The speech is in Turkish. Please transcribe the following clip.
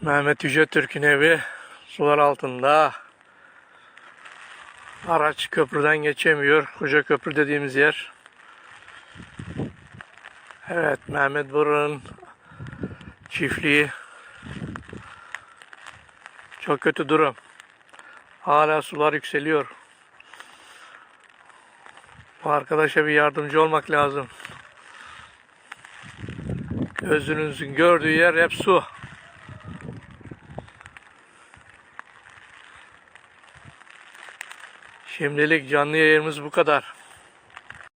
Mehmet Yüce Türk'ün evi sular altında. Araç köprüden geçemiyor. Koca köprü dediğimiz yer. Evet Mehmet Burun çiftliği. Çok kötü durum. Hala sular yükseliyor. Bu arkadaşa bir yardımcı olmak lazım. Gözünüzün gördüğü yer hep su. Şimdilik canlı yayınımız bu kadar.